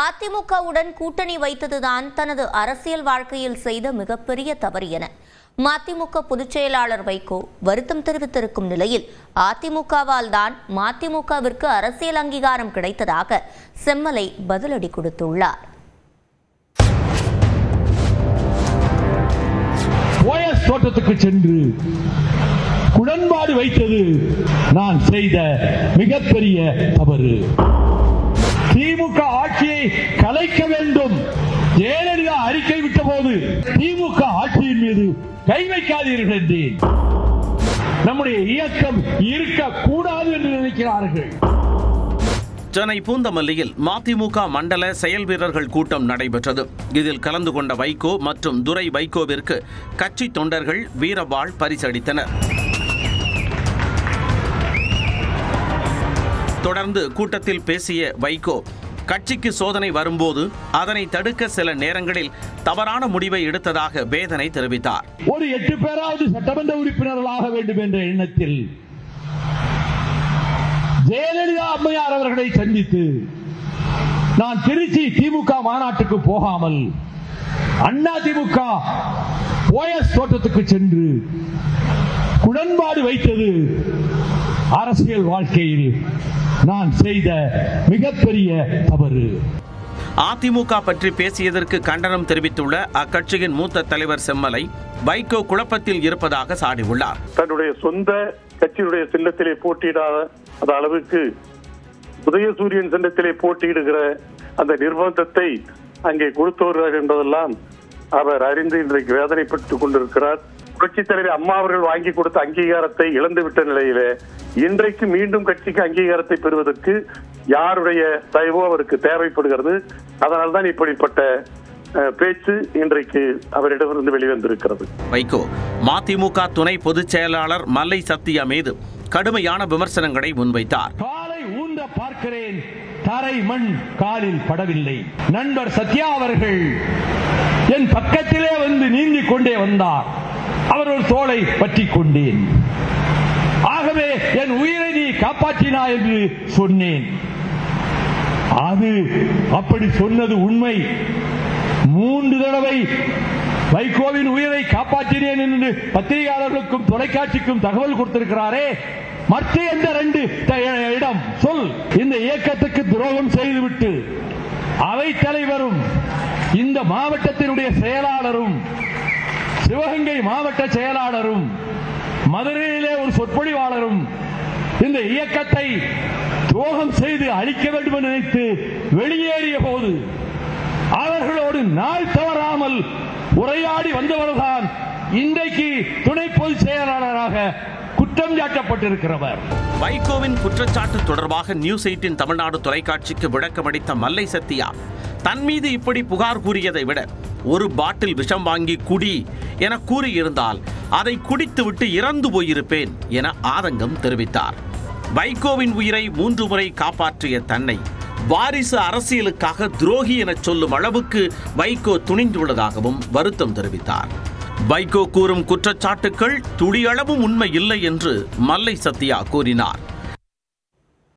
அதிமுகவுடன் கூட்டணி வைத்ததுதான் தனது அரசியல் வாழ்க்கையில் செய்த மிகப்பெரிய தவறு என மதிமுக பொதுச் செயலாளர் வைகோ வருத்தம் தெரிவித்திருக்கும் நிலையில் அதிமுகவால் தான் மதிமுகவிற்கு அரசியல் அங்கீகாரம் கிடைத்ததாக செம்மலை பதிலடி கொடுத்துள்ளார். தோட்டத்துக்கு சென்று உடன்பாடு வைத்தது நான் செய்த மிகப்பெரிய தவறு. திமுக ஆட்சியை கலைக்க வேண்டும். ஜெயலலிதா அறிக்கை விட்ட போது திமுக ஆட்சியின் மீது கை வைக்காதீர்கள் என்றேன் நம்முடைய இயக்கம் இருக்கக்கூடாது என்று நினைக்கிறார்கள். சென்னை பூந்தமல்லியில் மதிமுக மண்டல செயல் வீரர்கள் கூட்டம் நடைபெற்றது. இதில் கலந்து கொண்ட வைகோ மற்றும் துரை வைகோவிற்கு கட்சி தொண்டர்கள் வீரவாள் பரிசளித்தனர். தொடர்ந்து கூட்டத்தில் பேசிய வைகோ கட்சிக்கு சோதனை வரும்போது அதனை தடுக்க சில நேரங்களில் தவறான முடிவை எடுத்ததாக வேதனை தெரிவித்தார். ஒரு எட்டு பேராவது சட்டமன்ற உறுப்பினர்களாக வேண்டும் என்ற எண்ணத்தில் ஜெயலலிதா அம்மையார் அவர்களை சந்தித்து நான் திருச்சி திமுக மாநாட்டுக்கு போகாமல் அண்ணா திமுக ஓஎஸ் தோட்டத்துக்கு சென்று உடன்பாடு வைத்தது அரசியல் வாழ்க்கையில் நான் செய்த மிகப்பெரிய தவறு. அதிமுக பற்றி பேசியதற்கு கண்டனம் தெரிவித்துள்ள அக்கட்சியின் மூத்த தலைவர் செம்மலை வைகோ குழப்பத்தில் இருப்பதாக சாடியுள்ளார். தன்னுடைய சொந்த கட்சியினுடைய சின்னத்திலே போட்டியிடாத அந்த அளவுக்கு உதயசூரியன் சின்னத்திலே போட்டியிடுகிற அந்த நிர்பந்தத்தை அங்கே கொடுத்தவர்கள் என்பதெல்லாம் அவர் அறிந்து இன்றைக்கு வேதனைப்பட்டுக் கொண்டிருக்கிறார். புரட்சித் தலைவர் அம்மா அவர்கள் வாங்கி கொடுத்த அங்கீகாரத்தை இழந்துவிட்ட நிலையிலே இன்றைக்கு மீண்டும் கட்சிக்கு அங்கீகாரத்தை பெறுவதற்கு யாருடைய தயவோ அவருக்கு தேவைப்படுகிறது. அதனால்தான் இப்படிப்பட்ட அஹ், பேச்சு இன்றைக்கு அவரிடமிருந்து வெளிவந்திருக்கிறது. வைகோ மதிமுக துணை பொதுச் செயலாளர் மல்லை சத்யா மீது கடுமையான விமர்சனங்களை முன்வைத்தார். காலை ஊன்ற பார்க்கிறேன் தரை மண் காலில் படவில்லை. நண்பர் சத்யா அவர்கள் என் பக்கத்திலே வந்து நீந்திக் கொண்டே வந்தார். அவர் ஒரு தோளை பற்றி கொண்டேன் ஆகவே என் உயிரை நீ காப்பாற்றினா என்று சொன்னேன். அது அப்படி சொன்னது உண்மை. மூன்று தடவை வைகோவின் உயிரை காப்பாற்றினேன் என்று பத்திரிகையாளர்களுக்கும் தொலைக்காட்சிக்கும் தகவல் கொடுத்திருக்கிறாரே. மற்ற எந்த ரெண்டு இடம்? சொல். இந்த இயக்கத்துக்கு துரோகம் செய்துவிட்டு அவை தலைவரும் இந்த மாவட்டத்தினுடைய செயலாளரும் சிவகங்கை மாவட்ட செயலாளரும் மதுரையிலே ஒரு சொற்பொழிவாளரும் இந்த இயக்கத்தை துரோகம் செய்து அழிக்க வேண்டும் என்று நினைத்து வெளியேறிய போது அவர்களோடு நாள் தவறாமல் உரையாடி வந்தவர்தான் இன்றைக்கு துணை பொதுச் செயலாளராக குற்றம் சாட்டப்பட்டிருக்கிறவர். வைகோவின் குற்றச்சாட்டு தொடர்பாக நியூஸ் எயிட்டின் தமிழ்நாடு தொலைக்காட்சிக்கு விளக்கமளித்த மல்லை சத்யா தன் மீது இப்படி புகார் கூறியதை விட ஒரு பாட்டில் விஷம் வாங்கி குடி என கூறியிருந்தால் அதை குடித்துவிட்டு இறந்து போயிருப்பேன் என ஆதங்கம் தெரிவித்தார். வைகோவின் உயிரை மூன்று முறை காப்பாற்றிய தன்னை வாரிசு அரசியலுக்காக துரோகி எனச் சொல்லும் அளவுக்கு வைகோ துணிந்துள்ளதாகவும் வருத்தம் தெரிவித்தார். வைகோ கூறும் குற்றச்சாட்டுக்கள் துளியளவும் உண்மை இல்லை என்று மல்லை சத்யா கூறினார்.